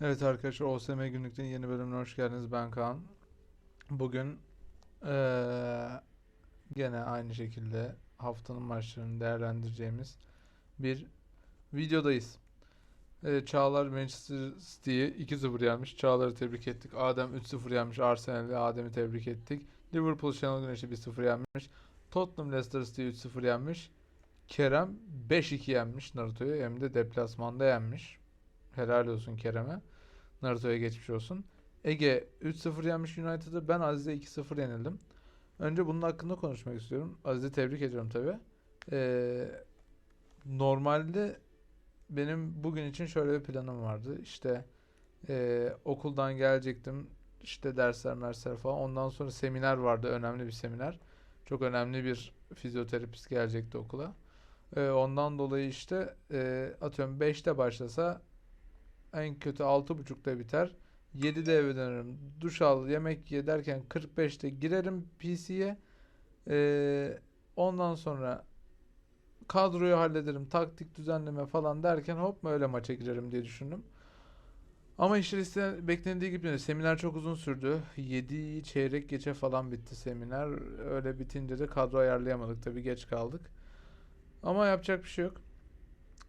Evet arkadaşlar OSM Günlük'ün yeni bölümüne hoş geldiniz. Ben Kaan. Bugün eee, gene aynı şekilde haftanın maçlarını değerlendireceğimiz bir videodayız. Eee, Çağlar Manchester City'yi 2-0 yenmiş. Çağlar'ı tebrik ettik. Adem 3-0 yenmiş. Arsenal'i Adem'i tebrik ettik. Liverpool Şenol Güneş'i 1-0 yenmiş. Tottenham Leicester City'yi 3-0 yenmiş. Kerem 5-2 yenmiş Naruto'yu hem de deplasmanda yenmiş. Helal olsun Kerem'e. Naruto'ya geçmiş olsun. Ege 3-0 yenmiş United'ı. Ben Aziz'e 2-0 yenildim. Önce bunun hakkında konuşmak istiyorum. Aziz'i tebrik ediyorum tabii. Ee, normalde benim bugün için şöyle bir planım vardı. İşte ee, okuldan gelecektim. İşte dersler mersler falan. Ondan sonra seminer vardı. Önemli bir seminer. Çok önemli bir fizyoterapist gelecekti okula. Ee, ondan dolayı işte ee, atıyorum 5'te başlasa en kötü 6.30'da biter. 7'de eve dönerim. Duş al, yemek ye derken 45'te girerim PC'ye. Ee, ondan sonra kadroyu hallederim. Taktik düzenleme falan derken hop öyle maça girerim diye düşündüm. Ama işler iste- beklendiği gibi değil. Seminer çok uzun sürdü. 7 çeyrek geçe falan bitti seminer. Öyle bitince de kadro ayarlayamadık. Tabii geç kaldık. Ama yapacak bir şey yok.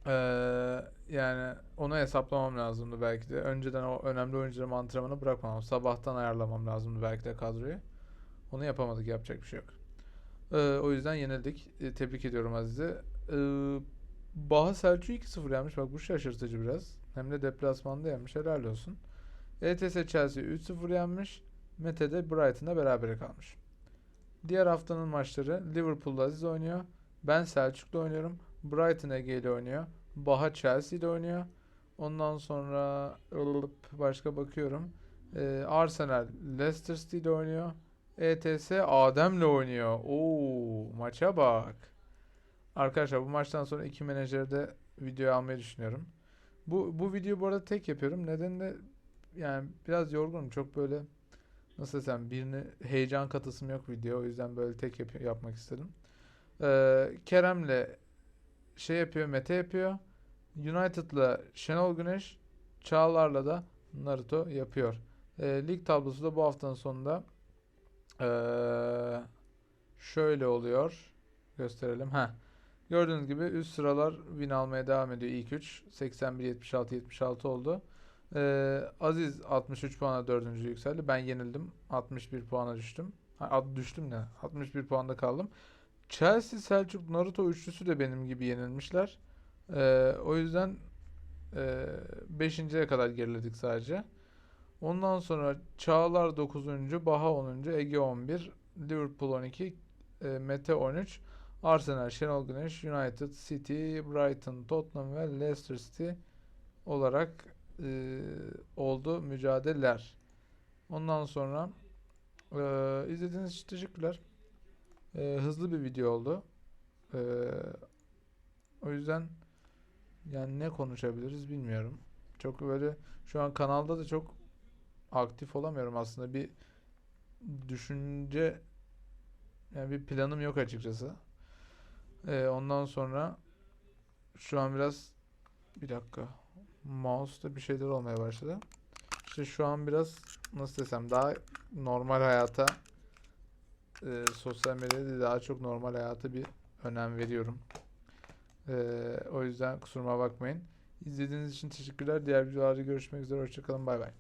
Ee, yani onu hesaplamam lazımdı belki de. Önceden o önemli oyuncularımı antrenmana bırakmam. Sabahtan ayarlamam lazımdı belki de kadroyu. Onu yapamadık. Yapacak bir şey yok. Ee, o yüzden yenildik. Ee, tebrik ediyorum Aziz'i. Ee, Baha Selçuk'u 2-0 yenmiş. Bak bu şaşırtıcı biraz. Hem de deplasmanda yenmiş. Helal olsun. ETS Chelsea 3-0 yenmiş. Mete de Brighton'la berabere kalmış. Diğer haftanın maçları Liverpool'da Aziz oynuyor. Ben Selçuk'la oynuyorum. Brighton Ege oynuyor. Baha Chelsea ile oynuyor. Ondan sonra başka bakıyorum. Ee, Arsenal Leicester City ile oynuyor. ETS Adem'le oynuyor. Oo, maça bak. Arkadaşlar bu maçtan sonra iki menajeri de video almayı düşünüyorum. Bu bu videoyu bu arada tek yapıyorum. Nedeni de yani biraz yorgunum. Çok böyle nasıl desem birini heyecan katasım yok video. O yüzden böyle tek yap- yapmak istedim. Ee, Kerem'le şey yapıyor, Mete yapıyor. United'la Şenol Güneş, Çağlar'la da Naruto yapıyor. Ee, lig tablosu da bu haftanın sonunda ee, şöyle oluyor. Gösterelim. Ha. Gördüğünüz gibi üst sıralar win almaya devam ediyor ilk 3. 81 76 76 oldu. Ee, Aziz 63 puana 4. yükseldi. Ben yenildim. 61 puana düştüm. Ha, düştüm ne? 61 puanda kaldım. Chelsea, Selçuk, Naruto üçlüsü de benim gibi yenilmişler. Ee, o yüzden e, 5.ye kadar geriledik sadece. Ondan sonra Çağlar 9. Baha 10. Ege 11. Liverpool 12. e, Mete 13. Arsenal, Şenol Güneş, United, City, Brighton, Tottenham ve Leicester City olarak e, oldu mücadeleler. Ondan sonra e, izlediğiniz için teşekkürler. E, hızlı bir video oldu. E, o yüzden yani ne konuşabiliriz bilmiyorum. Çok böyle şu an kanalda da çok aktif olamıyorum aslında. Bir düşünce yani bir planım yok açıkçası. E, ondan sonra şu an biraz bir dakika mouse'da bir şeyler olmaya başladı. İşte şu an biraz nasıl desem daha normal hayata e, sosyal medyada daha çok normal hayata bir önem veriyorum. E, o yüzden kusuruma bakmayın. İzlediğiniz için teşekkürler. Diğer videolarda görüşmek üzere. Hoşçakalın. Bay bay.